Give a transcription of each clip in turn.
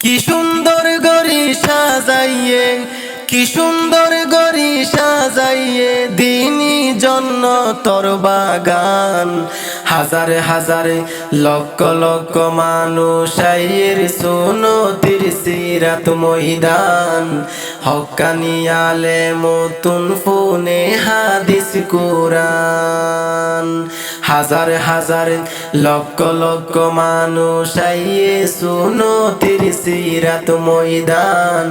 কি সুন্দর গরি সাজাইয়ে, কি সুন্দর গরি সাজাইয়ে দিনী জন্য তোর বাগান। হাজারে হাজারে লক্ষ লক্ষ মানুষ আইয়ের শোনো তীর সিরাত ময়দান। হকানি আলে মতুন ফোনে হাদিস কোরআন। হাজার হাজার লক্ষ লক্ষ মানুষ আইয়ে শোনো তীর সিরাত ময়দান।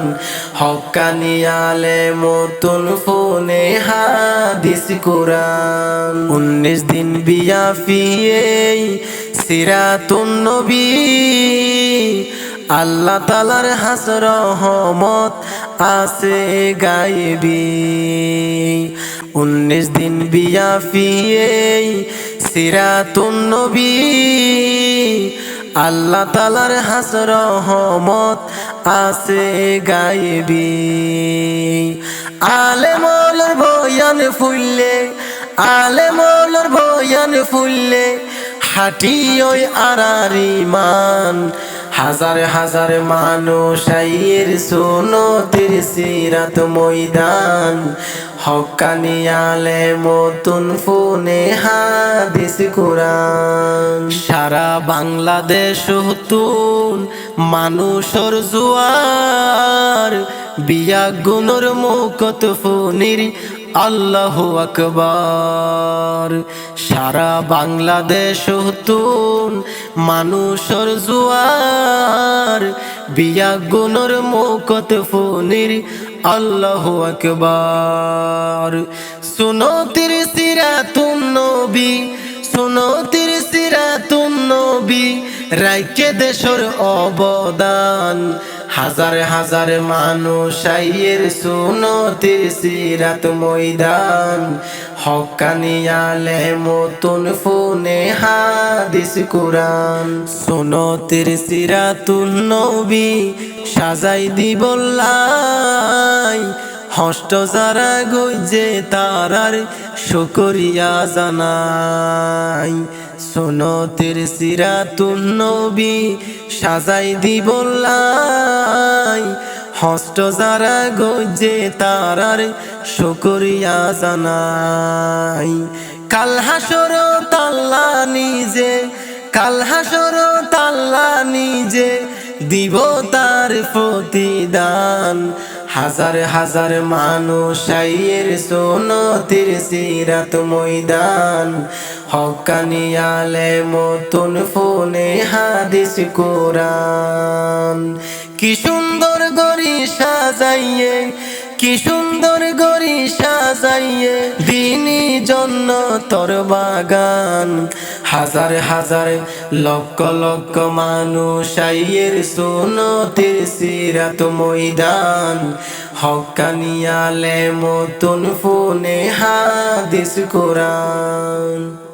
হকানি আলে মতুন ফোনে হাদিস কোরআন। উনিশ দিন বিয়া ফিয়ে সিরাতুন নবী। আল্লাহ তালার হাস রহমত আছে গাইবি উনিশ দিন বিয়া ফিয়ে সিরাতুন নবী, আল্লাহ তালার হাস রহমত আছে গাইবি আলে মলর বয়ান ফুললে আলে মলর বয়ান ফুললে, হাটি ওই আরারি মান হাজার হাজার মানুষ আইয়ের সোনো তীর সিরাত ময়দান। হকানি আলে মতুন ফোনে হাদিস কোরআন। সারা বাংলাদেশ হতুন মানুষর জুয়ার। বিয়া গুণর মুকত ফোনির আল্লাহ আকবার। সারা বাংলাদেশ হতুন মানুষর জুয়ার, বিয়া গুণর মুকত ফোনির, আল্লাহ আকবার। শুনো তির সিরা তুম নবী তির সিরা তুম নবী রাইকে দেশর অবদান। হাজার হাজার মানুষ আইয়ের তীর সিরাত ময়দান। হকানি আলে মতুন ফোনে হাদিস কোরআন। সুনো তীর সিরাতুন নবী সাজাই দিবল্লাই হষ্ট যারা গইজে তারার শুকরিয়া জানাই। শোনো তীর সিরাতুন নবী, সাজাই দিবল্লাই হষ্ট যারা গইজে তারার শুকরিয়া জানাই। কাল হাসর তাল্লা নিজে, কাল হাসর তাল্লা নিজে, দিব তার প্রতিদান। হাজার হাজার মানুষ আইয়ের সোনো তীর সিরাত ময়দান। হকানি আলে মতুন ফোনে হাদিস কোরআন। কি সুন্দর গরি সাজাইয়ে, কি সুন্দর গরি সাজাইয়ে দিনী জন্য তোর বাগান। হাজার হাজার লক্ষ লক্ষ মানুষ আইয়ের সুনতির তীর সিরাত ময়দান। হকানিয়ালে মতন ফোনে হাদিস কোরআন।